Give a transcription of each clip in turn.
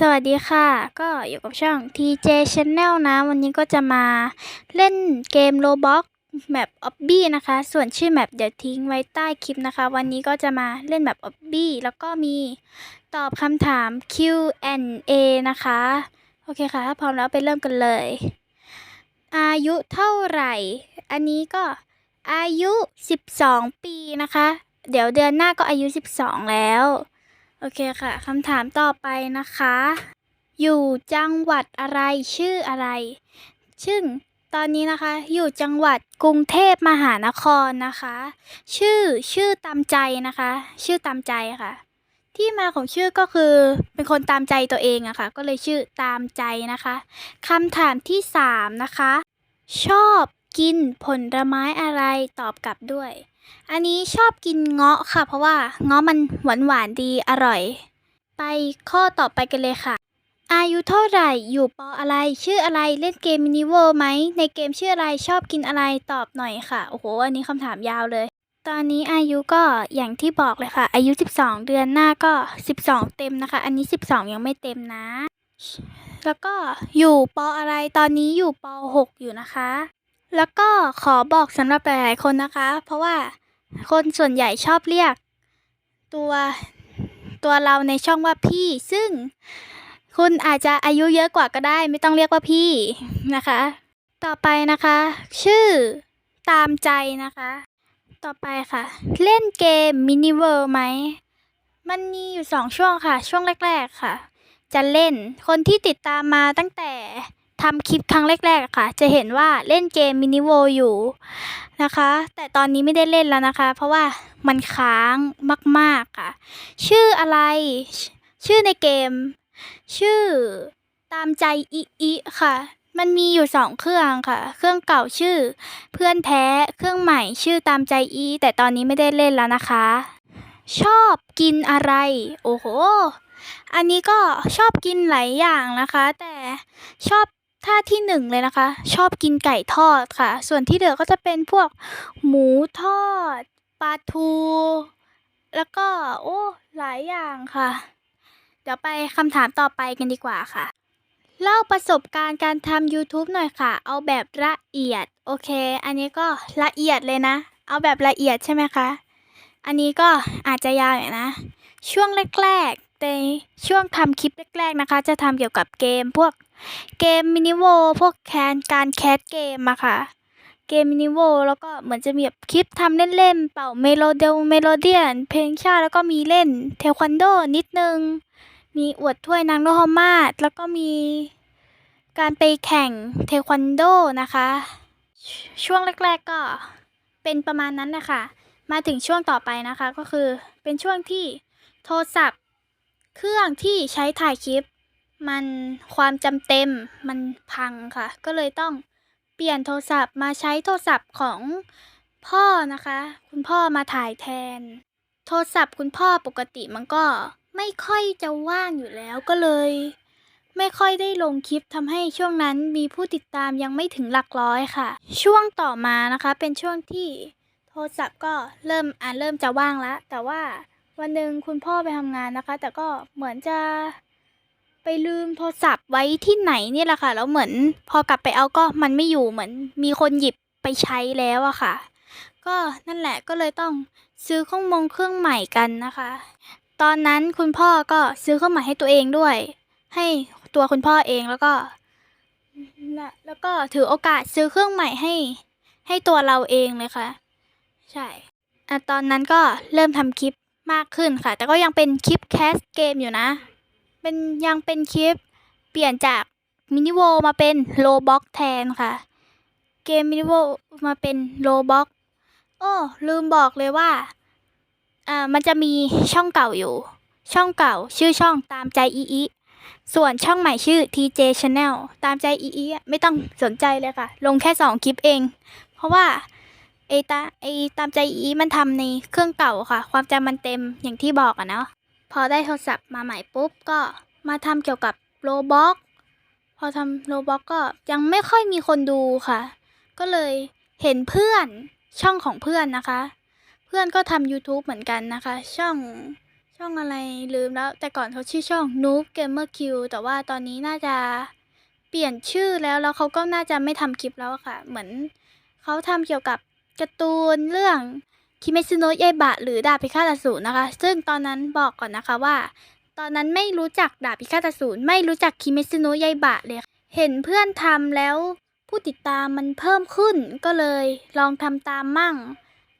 สวัสดีค่ะ ก็อยู่กับช่อง TJ Channel นะ วันนี้ก็จะมาเล่นเกม Roblox แมป Obby นะคะ ส่วนชื่อแมปเดี๋ยวทิ้งไว้ใต้คลิปนะคะ วันนี้ก็จะมาเล่นแบบ Obby แล้วก็มีตอบคำถาม Q&A นะคะ โอเคค่ะ ถ้าพร้อมแล้วไปเริ่มกันเลย อายุเท่าไหร่ อันนี้ก็อายุ 12 ปีนะคะ เดี๋ยวเดือนหน้าก็อายุ 12 แล้ว โอเคค่ะคำถามต่อไปนะคะ อยู่จังหวัดอะไรชื่ออะไร ซึ่งตอนนี้นะคะอยู่จังหวัดกรุงเทพมหานครนะคะ ชื่อชื่อตามใจนะคะ ชื่อตามใจค่ะ ที่มาของชื่อก็คือเป็นคนตามใจตัวเองอะค่ะ ก็เลยชื่อตามใจนะคะคำถามที่สามนะคะ ชอบกินผลไม้อะไรตอบกลับด้วย อันนี้ชอบกินเงาะค่ะ เพราะว่าเงาะมันหวานหวานดีอร่อย ไปข้อต่อไปกันเลยค่ะ อายุเท่าไหร่อยู่ปออะไร ชื่ออะไรเล่นเกมมินิเวิลด์ไหมในเกมชื่ออะไรชอบกินอะไรตอบหน่อยค่ะ โอ้โหอันนี้คำถามยาวเลย ตอนนี้อายุก็อย่างที่บอกเลยค่ะ อายุ 12 เดือนหน้าก็ 12 เต็มนะคะ อันนี้ 12 ยังไม่เต็มนะ แล้วก็อยู่ปออะไรตอนนี้อยู่ป .6 อยู่นะคะ แล้วก็ขอบอกสำหรับหลายๆคนนะคะ เพราะว่าคนส่วนใหญ่ชอบเรียก ตัวตัวเราในช่องว่าพี่ ซึ่งคุณอาจจะอายุเยอะกว่าก็ได้ ไม่ต้องเรียกว่าพี่นะคะ ต่อไปนะคะ ชื่อตามใจนะคะ ต่อไปค่ะ เล่นเกมมินิเวิลด์ไหม มันมีอยู่สองช่วงค่ะ ช่วงแรก ๆค่ะ จะเล่นคนที่ติดตามมาตั้งแต่ ทำคลิปครั้งแรกๆค่ะ จะเห็นว่าเล่นเกมมินิโวอยู่นะคะ แต่ตอนนี้ไม่ได้เล่นแล้วนะคะ เพราะว่ามันค้างมาก ๆค่ะ ชื่ออะไร ชื่อในเกม ชื่อตามใจอิอิค่ะ มันมีอยู่สองเครื่องค่ะ เครื่องเก่าชื่อ เพื่อนแท้เครื่องใหม่ชื่อตามใจอี แต่ตอนนี้ไม่ได้เล่นแล้วนะคะ ชอบกินอะไร โอ้โหอันนี้ก็ชอบกินหลายอย่างนะคะ แต่ชอบ ท่าที่หนึ่งเลยนะคะ ชอบกินไก่ทอดค่ะ ส่วนที่เหลือก็จะเป็นพวกหมูทอดปลาทู แล้วก็โอ้หลายอย่างค่ะ เดี๋ยวไปคำถามต่อไปกันดีกว่าค่ะ เล่าประสบการณ์การทำ YouTube หน่อยค่ะ เอาแบบละเอียด โอเค อันนี้ก็ละเอียดเลยนะ เอาแบบละเอียดใช่ไหมคะ อันนี้ก็อาจจะยาวหน่อยนะ ช่วงแรกๆในช่วงทำคลิปแรกๆนะคะ จะทำเกี่ยวกับเกมพวก เกมมินิโวพวกแคนการแคสเกมอะค่ะ เกมมินิโวแล้วก็เหมือนจะมีแบบคลิปทำเล่นๆ เป่าเมโลเดลเมโลเดียน เพลงชาติแล้วก็มีเล่นเทควันโดนิดนึง มีอวดถ้วยนางโนพมาศแล้วก็มีการไปแข่งเทควันโดนะคะ ช่วงแรกๆก็เป็นประมาณนั้นนะคะ มาถึงช่วงต่อไปนะคะก็คือเป็นช่วงที่โทรศัพท์ เครื่องที่ใช้ถ่ายคลิป มันความจำเต็มมันพังค่ะ ก็เลยต้องเปลี่ยนโทรศัพท์มาใช้โทรศัพท์ของพ่อนะคะ คุณพ่อมาถ่ายแทน โทรศัพท์คุณพ่อปกติมันก็ไม่ค่อยจะว่างอยู่แล้วก็เลย ไม่ค่อยได้ลงคลิปทำให้ช่วงนั้นมีผู้ติดตามยังไม่ถึงหลักร้อยค่ะ ช่วงต่อมานะคะเป็นช่วงที่โทรศัพท์ก็เริ่มอ่าเริ่มจะว่างแล้วแต่ว่าวันหนึ่งคุณพ่อไปทำงานนะคะ แต่ก็เหมือนจะ ไปลืมโทรศัพท์ไว้ที่ไหนนี่แหละค่ะ แล้วเหมือนพอกลับไปเอาก็มันไม่อยู่เหมือน มีคนหยิบไปใช้แล้วอะค่ะ ก็นั่นแหละก็เลยต้องซื้อเครื่องมงเครื่องใหม่กันนะคะ ตอนนั้นคุณพ่อก็ซื้อเครื่องใหม่ให้ตัวเองด้วย ให้ตัวคุณพ่อเองแล้วก็นะแล้วก็ถือโอกาสซื้อเครื่องใหม่ให้ ให้ตัวเราเองเลยค่ะ ใช่อะตอนนั้นก็เริ่มทำคลิปมากขึ้นค่ะ แต่ก็ยังเป็นคลิปแคสเกมอยู่นะ เป็นยังเป็นคลิป เปลี่ยนจากมินิโวมาเป็นโลบ็อกแทนค่ะ เกมมินิโวมาเป็นโลบ็อกโอ้ลืมบอกเลยว่า อ่า มันจะมีช่องเก่าอยู่ ช่องเก่าชื่อช่องตามใจอีอีส่วนช่องใหม่ชื่อ TJ Channel ตามใจอีอีอะไม่ต้องสนใจเลยค่ะ ลงแค่สองคลิปเอง เพราะว่าไอตาไอตามใจอีมันทำในเครื่องเก่าค่ะ ความจำมันเต็มอย่างที่บอกอะเนาะพอได้โทรศัพท์มาใหม่ปุ๊บก็ มาทำเกี่ยวกับโลบ็อกพอทำโลบ็อกก็ยังไม่ค่อยมีคนดูค่ะ ก็เลยเห็นเพื่อนช่องของเพื่อนนะคะ เพื่อนก็ทำ YouTube เหมือนกันนะคะ ช่องช่องอะไรลืมแล้ว แต่ก่อนเขาชื่อช่อง Noob Gamer Q แต่ว่าตอนนี้น่าจะเปลี่ยนชื่อแล้วแล้วเขาก็น่าจะไม่ทำคลิปแล้วค่ะ เหมือนเขาทำเกี่ยวกับการ์ตูนเรื่องคิเมซุโนะยายบะหรือดาบพิฆาตอสูรนะคะ ซึ่งตอนนั้นบอกก่อนนะคะว่า ตอนนั้นไม่รู้จักดาบพิฆาตอสูรไม่รู้จักคิเมซุโนะยายบะเลย เห็นเพื่อนทำแล้ว ผู้ติดตามมันเพิ่มขึ้นก็เลยลองทำตามมั่ง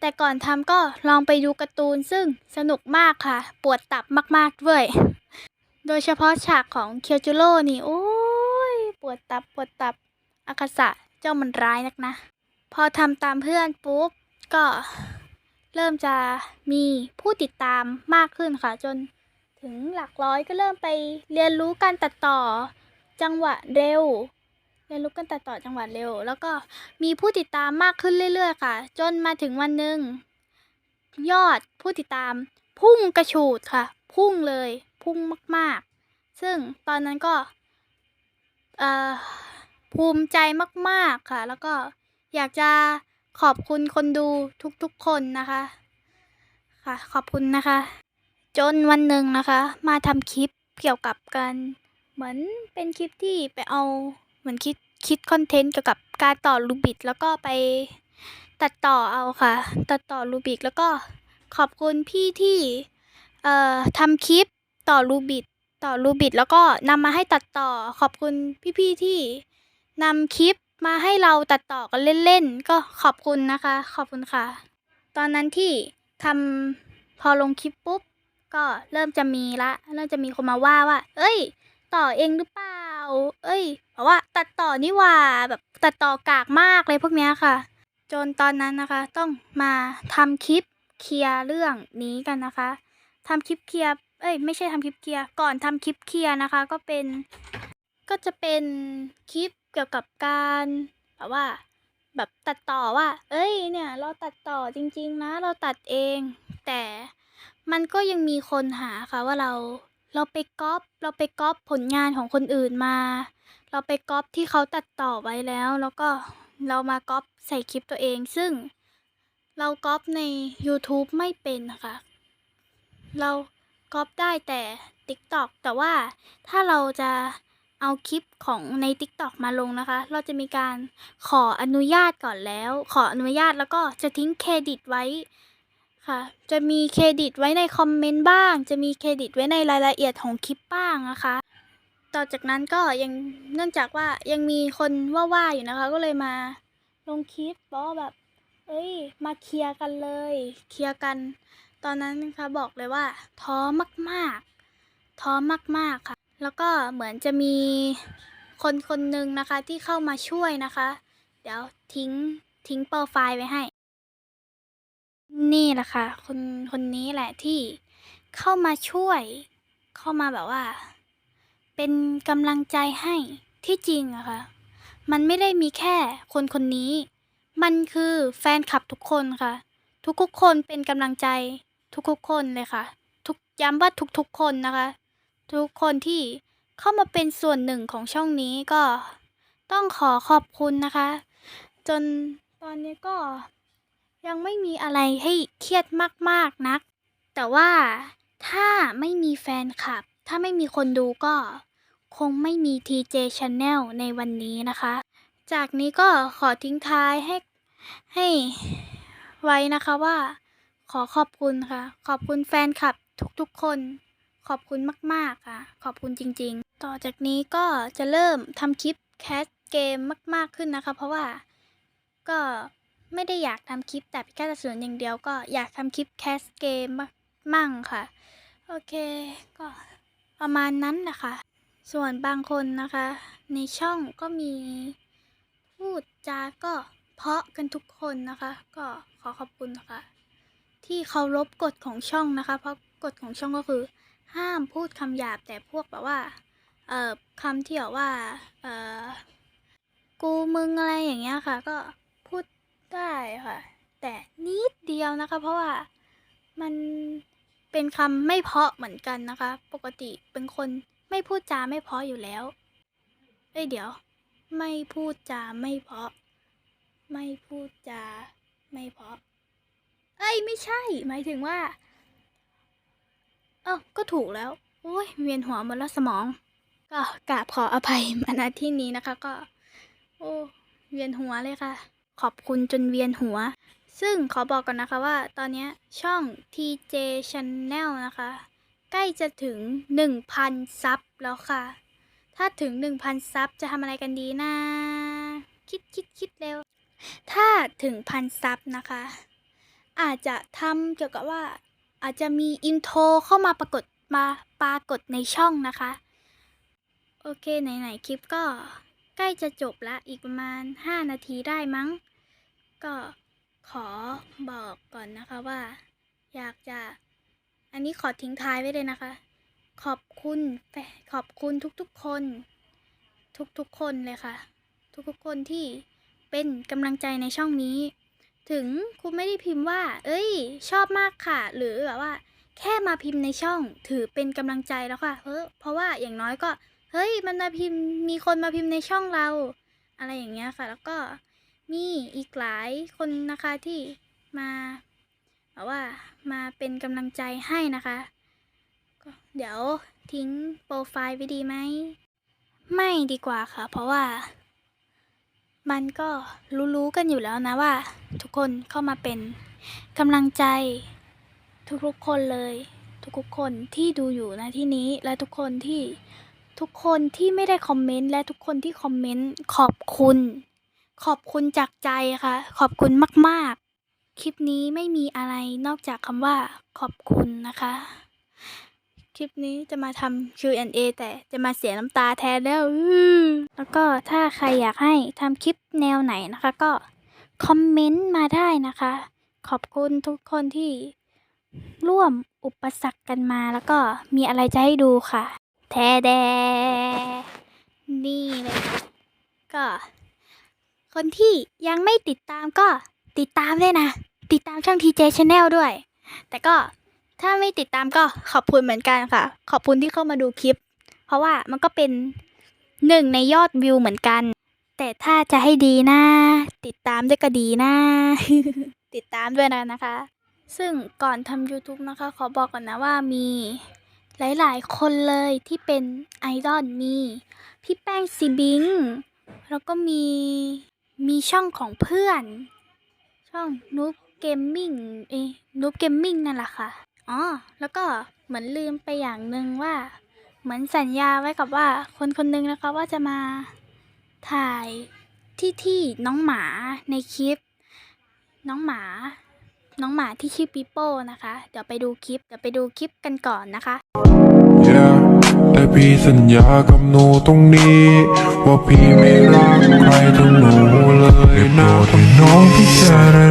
แต่ก่อนทำก็ลองไปดูการ์ตูนซึ่งสนุกมากค่ะ ปวดตับมากๆด้วย โดยเฉพาะฉากของเคียวจูโร่นี่โอ้ยปวดตับปวดตับอากาศะเจ้ามันร้ายนักนะ พอทำตามเพื่อนปุ๊บก็เริ่มจะมีผู้ติดตามมากขึ้นค่ะจน ถึงหลักร้อยก็เริ่มไปเรียนรู้การตัดต่อจังหวะเร็ว เรียนรู้การตัดต่อจังหวะเร็ว แล้วก็มีผู้ติดตามมากขึ้นเรื่อย ๆ ค่ะ จนมาถึงวันหนึ่งยอดผู้ติดตาม พุ่งกระฉูดค่ะ พุ่งเลยพุ่งมาก ๆ ซึ่งตอนนั้นก็เอ่อภูมิใจมาก ๆ ค่ะ แล้วก็อยากจะขอบคุณคนดูทุกๆคนนะคะ ค่ะ ขอบคุณนะคะ จนวันหนึ่งนะคะ มาทำคลิปเกี่ยวกับการเหมือนเป็นคลิปที่ไปเอาเหมือนคิดคิดคอนเทนต์เกี่ยวกับการต่อรูบิกแล้วก็ไปตัดต่อเอาค่ะ ตัดต่อรูบิกแล้วก็ขอบคุณพี่ที่เอ่อทำคลิปต่อรูบิกต่อรูบิกแล้วก็นำมาให้ตัดต่อขอบคุณพี่ๆที่นำคลิปมาให้เราตัดต่อกันเล่นๆ ก็ขอบคุณนะคะ ขอบคุณค่ะ ตอนนั้นที่ทำพอลงคลิปปุ๊บ ก็เริ่มจะมีละ เริ่มจะมีคนมาว่าว่า เอ้ย ต่อเองหรือเปล่า เอ้ยเพราะว่าตัดต่อนี่ว่าแบบตัดต่อกากมากเลยพวกเนี้ยค่ะ จนตอนนั้นนะคะต้องมาทำคลิปเคลียร์เรื่องนี้กันนะคะทำคลิปเคลียร์ เอ้ย ไม่ใช่ทำคลิปเคลียร์ ก่อนทำคลิปเคลียร์นะคะ ก็เป็น ก็จะเป็นคลิปเกี่ยวกับการแบบว่าแบบตัดต่อว่า เอ้ย เนี่ย เราตัดต่อจริง ๆ นะ เราตัดเอง แต่ มันก็ยังมีคนหาค่ะว่าเราเราไปก๊อปเราไปก๊อปผลงานของคนอื่นมา เราไปก๊อปที่เขาตัดต่อไว้แล้ว แล้วก็เรามาก๊อปใส่คลิปตัวเอง ซึ่งเราก๊อปใน YouTube ไม่เป็นค่ะ เราก๊อปได้แต่ TikTok แต่ว่าถ้าเราจะเอาคลิปของใน TikTok มาลงนะคะ เราจะมีการขออนุญาตก่อนแล้ว ขออนุญาตแล้วก็จะทิ้งเครดิตไว้ ค่ะ จะมีเครดิตไว้ในคอมเมนต์บ้าง จะมีเครดิตไว้ในรายละเอียดของคลิปบ้างนะคะ ต่อจากนั้นก็ยังเนื่องจากว่ายังมีคนว่าๆอยู่นะคะ ก็เลยมาลงคลิปบอกว่าแบบ เอ้ย มาเคลียร์กันเลย เคลียร์กัน ตอนนั้นนะคะบอกเลยว่า ท้อมากๆ ท้อมากๆค่ะ แล้วก็เหมือนจะมีคนคนหนึ่งนะคะที่เข้ามาช่วยนะคะ เดี๋ยวทิ้งทิ้งโปรไฟล์ไว้ให้ นี่แหละค่ะ คนคนนี้แหละที่เข้ามาช่วย เข้ามาแบบว่า เป็นกำลังใจให้ที่จริงอะค่ะ มันไม่ได้มีแค่คนคนนี้ มันคือแฟนคลับทุกคนค่ะ ทุกๆคนเป็นกำลังใจทุกๆคนเลยค่ะ ทุกย้ำว่าทุกๆคนนะคะ ทุกคนที่เข้ามาเป็นส่วนหนึ่งของช่องนี้ก็ต้องขอขอบคุณนะคะ จนตอนนี้ก็ ยังไม่มีอะไรให้เครียดมากๆนัก แต่ว่าถ้าไม่มีแฟนคลับ ถ้าไม่มีคนดูก็ คงไม่มี TJ Channel ในวันนี้นะคะ จากนี้ก็ขอทิ้งท้ายให้ให้ไว้นะคะว่า ขอขอบคุณค่ะ ขอบคุณแฟนคลับทุกๆคนขอบคุณมาก ๆ ค่ะ ขอบคุณจริง ๆ ต่อจากนี้ก็จะเริ่มทำคลิปแคสเกมมาก ๆ ขึ้นนะคะ เพราะว่าก็ ไม่ได้อยากทำคลิปแต่พิฆาตอสูรอย่างเดียวก็อยากทำคลิปแคสเกมมั่งค่ะ โอเค ก็ประมาณนั้นแหละคะ ส่วนบางคนนะคะ ในช่องก็มีพูดจาก็เพาะกันทุกคนนะคะ ก็ขอขอบคุณนะคะ ที่เคารพกฎของช่องนะคะ เพราะกฎของช่องก็คือ ห้ามพูดคำหยาบแต่พวกแบบว่าเอ่อคำที่แบบว่าเอ่อกูมึงอะไรอย่างเงี้ยค่ะ ก็ ได้ค่ะ แต่นิดเดียวนะคะ เพราะว่ามันเป็นคำไม่เพาะเหมือนกันนะคะ ปกติเป็นคนไม่พูดจาไม่เพาะอยู่แล้ว เอ้ยเดี๋ยว ไม่พูดจาไม่เพาะ ไม่พูดจาไม่เพาะ เอ้ยไม่ใช่ หมายถึงว่า เออก็ถูกแล้ว โอ้ยเวียนหัวหมดแล้วสมอง ก็กราบขออภัยมาณที่นี้นะคะ ก็ โอ้เวียนหัวเลยค่ะ ขอบคุณจนเวียนหัว ซึ่งขอบอกก่อนนะคะว่า ตอนนี้ช่อง TJ Channel นะคะ ใกล้จะถึง 1,000 ซับแล้วค่ะ ถ้าถึง 1,000 ซับจะทำอะไรกันดีนะ คิดคิดคิดเร็ว ถ้าถึงพันซับนะคะ อาจจะทำเกี่ยวกับว่า อาจจะมีอินโทรเข้ามาปรากฏมาปรากฏในช่องนะคะ โอเค ไหน ๆ คลิปก็ใกล้จะจบละอีกประมาณ 5 นาทีได้มั้ง ก็ขอบอกก่อนนะคะว่า อยากจะ อันนี้ขอทิ้งท้ายไว้เลยนะคะ ขอบคุณขอบคุณทุกๆคน ทุกๆคนเลยค่ะ ทุกๆคนที่เป็นกำลังใจในช่องนี้ ถึงคุณไม่ได้พิมพ์ว่า เอ้ย ชอบมากค่ะ หรือแบบว่า แค่มาพิมพ์ในช่อง ถือเป็นกำลังใจแล้วค่ะเฮ้เพราะว่าอย่างน้อยก็ เฮ้ย มันมาพิมพ์มีคนมาพิมพ์ในช่องเรา อะไรอย่างเงี้ยค่ะ แล้วก็ มีอีกหลายคนนะคะที่มาแบบว่ามาเป็นกำลังใจให้นะคะก็เดี๋ยวทิ้งโปรไฟล์ไว้ดีไหม ไม่ดีกว่าค่ะ เพราะว่า มันก็รู้ๆกันอยู่แล้วนะว่า ทุกคนเข้ามาเป็นกำลังใจ ทุกๆคนเลย ทุกๆคนที่ดูอยู่นะที่นี้และทุกคนที่ทุกคนที่ไม่ได้คอมเมนต์และทุกคนที่คอมเมนต์ขอบคุณ ขอบคุณจากใจค่ะ ขอบคุณมาก ๆ คลิปนี้ไม่มีอะไรนอกจากคำว่าขอบคุณนะคะ คลิปนี้จะมาทำ Q&A แต่จะมาเสียน้ำตาแทนแล้วแล้วก็ถ้าใครอยากให้ทำคลิปแนวไหนนะคะ ก็คอมเมนต์มาได้นะคะ ขอบคุณทุกคนที่ร่วมอุปสรรคกันมาแล้วก็มีอะไรจะให้ดูค่ะ แทแดนี่เลยก็ คนที่ยังไม่ติดตามก็ติดตามด้วยนะ ติดตามช่อง TJ Channel ด้วย แต่ก็ถ้าไม่ติดตามก็ขอบคุณเหมือนกันค่ะ ขอบคุณที่เข้ามาดูคลิป เพราะว่ามันก็เป็นหนึ่งในยอดวิวเหมือนกัน แต่ถ้าจะให้ดีนะ ติดตามด้วยก็ดีนะ ติดตามด้วยนะนะคะ ซึ่งก่อนทำ YouTube นะคะ ขอบอกก่อนนะว่ามีหลายๆ คนเลยที่เป็นไอดอลมี พี่แป้งซีบิง แล้วก็มี มีช่องของเพื่อน ช่องนูบเกมมิ่งเอ้นูบเกมมิ่งนั่นแหละค่ะอ๋อแล้วก็เหมือนลืมไปอย่างหนึ่งว่า เหมือนสัญญาไว้กับว่าคนคนหนึงนะคะว่าจะมาถ่ายที่ที่น้องหมาในคลิป น้องหมา น้องหมาที่ชื่อปิโป้นะคะ เดี๋ยวไปดูคลิปเดี๋ยวไปดูคลิปกันก่อนนะคะ Yeah พี่สัญญากับหนูตรงนี้ ว่าพี่ไม่รักใครทั้งหนูเลยนะคนน้องพี่จะได้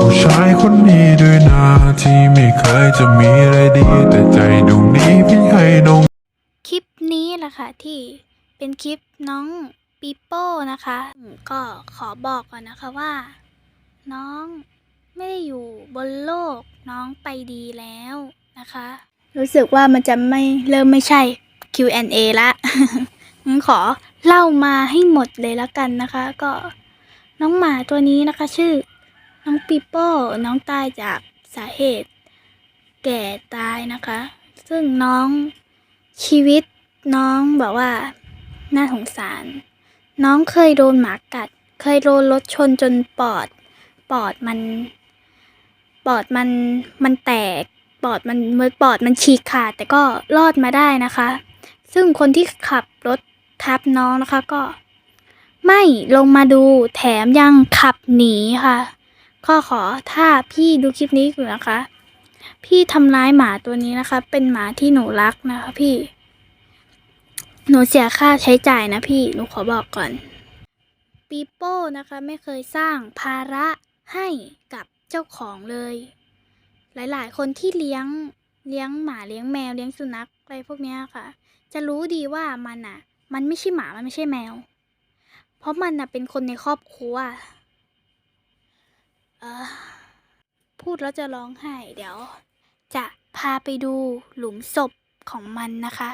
ผู้ชายคนนี้ด้วยนะที่ไม่เคยจะมีอะไรดี แต่ใจดวงนี้พี่ให้น้อง คลิปนี้แหละค่ะที่เป็นคลิปน้องปีโป้นะคะ ก็ขอบอกก่อนนะคะว่า น้องไม่ได้อยู่บนโลกน้องไปดีแล้วนะคะ รู้สึกว่ามันจะไม่เริ่มไม่ใช่ Q&A ละงั้นขอเล่ามาให้หมดเลยล้วกันนะคะ ก็น้องหมาตัวนี้นะคะ ชื่อ น้องปีโป้น้องตายจากสาเหตุ แก่ตายนะคะ ซึ่งน้องชีวิตน้องแบบว่าน่าสงสาร น้องเคยโดนหมากัด เคยโดนรถชนจนปอด ปอดมัน ปอดมันมันแตก ปอดมันเมื่อปอดมันฉีกขาดแต่ก็รอดมาได้นะคะ ซึ่งคนที่ขับรถทับน้องนะคะก็ ไม่ลงมาดูแถมยังขับหนีค่ะก็ขอถ้าพี่ดูคลิปนี้อยู่นะคะ พี่ทำร้ายหมาตัวนี้นะคะ เป็นหมาที่หนูรักนะคะ พี่ หนูเสียค่าใช้จ่ายนะพี่หนูขอบอกก่อนปีโป้นะคะ ไม่เคยสร้างภาระให้กับเจ้าของเลย หลายๆ คนที่เลี้ยงเลี้ยงหมาเลี้ยงแมวเลี้ยงสุนัขอะไรพวกนี้ค่ะ จะรู้ดีว่ามันอะ มันไม่ใช่หมามันไม่ใช่แมว เพราะมันอะเป็นคนในครอบครัวเออพูดแล้วจะร้องไห้เดี๋ยว จะพาไปดูหลุมศพของมันนะคะ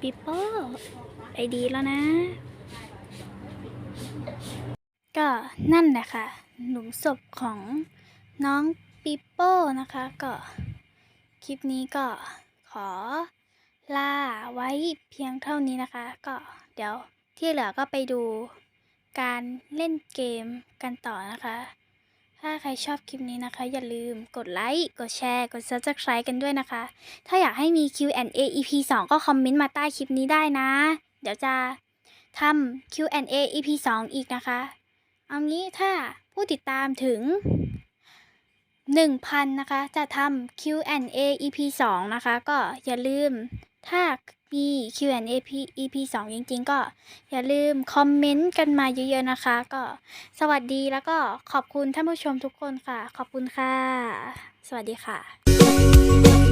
ปิโป้ไปดีแล้วนะ ก็นั่นแหละค่ะ หลุมศพของน้องปีโป้นะคะก็คลิปนี้ก็ขอลาไว้เพียงเท่านี้นะคะ ก็เดี๋ยวที่เหลือก็ไปดูการเล่นเกมกันต่อนะคะ ถ้าใครชอบคลิปนี้นะคะ อย่าลืมกดไลค์ กดแชร์ กด subscribe กันด้วยนะคะ ถ้าอยากให้มี Q&A EP 2 ก็คอมเมนต์มาใต้คลิปนี้ได้นะ เดี๋ยวจะทำ Q&A EP 2 อีกนะคะ เอางี้ถ้า ผู้ติดตามถึง 1,000 นะคะ จะทำ Q&A EP 2 นะคะ ก็อย่าลืมถ้ามี Q&A EP 2 จริง ๆ ก็อย่าลืมคอมเมนต์กันมาเยอะ ๆ นะคะ ก็สวัสดีแล้วก็ขอบคุณท่านผู้ชมทุกคนค่ะ ขอบคุณค่ะ สวัสดีค่ะ